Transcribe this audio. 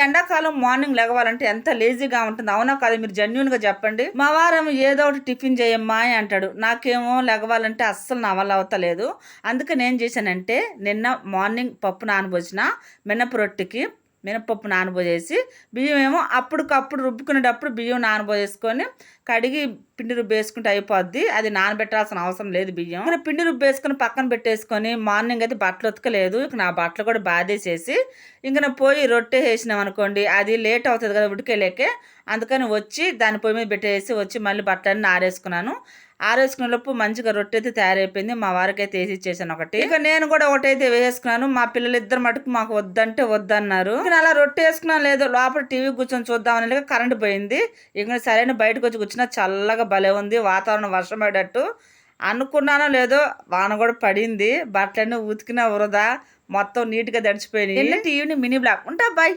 ఎండాకాలం మార్నింగ్ లెగవాలంటే ఎంత లేజీగా ఉంటుంది? అవునా కాదు? మీరు జెన్యున్గా చెప్పండి. మా వారం ఏదో ఒకటి టిఫిన్ చేయమ్మా అని అంటాడు. నాకేమో లెగవాలంటే అస్సలు నా వల్ల అవుతలేదు అందుకని ఏం చేశానంటే నిన్న మార్నింగ్ పప్పు నానబోసిన మినప రొట్టెకి మినపప్పు నానబోజేసి బియ్యం ఏమో అప్పటికప్పుడు రుబ్బుకునేటప్పుడు బియ్యం నానబోజేసుకొని కడిగి పిండి రుబ్బేసుకుంటే అయిపోద్ది. అది నానబెట్టాల్సిన అవసరం లేదు బియ్యం. మరి పిండి వేసుకుని పక్కన పెట్టేసుకొని మార్నింగ్ అయితే బట్టలు ఉతకలేదు. ఇక నా బట్టలు కూడా బాధేసేసి ఇంక నా పోయి రొట్టె వేసినాం అనుకోండి అది లేట్ అవుతుంది కదా ఉడికేలేకే. అందుకని వచ్చి దాని పొయ్యి మీద పెట్టేసి వచ్చి మళ్ళీ బట్టలన్నీ ఆరేసుకున్నాను. ఆరేసుకునే లోపు మంచిగా రొట్టె అయితే తయారైపోయింది. మా వారికి అయితే వేసి ఇచ్చేసాను ఒకటి. ఇక నేను కూడా ఒకటైతే వేసుకున్నాను మా పిల్లలు ఇద్దరు మటుకు మాకు వద్దంటే వద్దన్నారు. నేను అలా రొట్టె వేసుకున్నాను లేదో. లోపల టీవీ కూర్చొని చూద్దామని లేక కరెంట్ పోయింది. ఇక సరైన బయటకు వచ్చి కూర్చున్నా చల్లగా భలే ఉంది వాతావరణం వర్షం పడేటట్టు అనుకున్నానో లేదో వాన కూడా పడింది బట్టలన్నీ ఉతికిన వృధా మొత్తం నీట్గా తడిచిపోయినాయి. Evening mini block. ఉంటా బాయ్.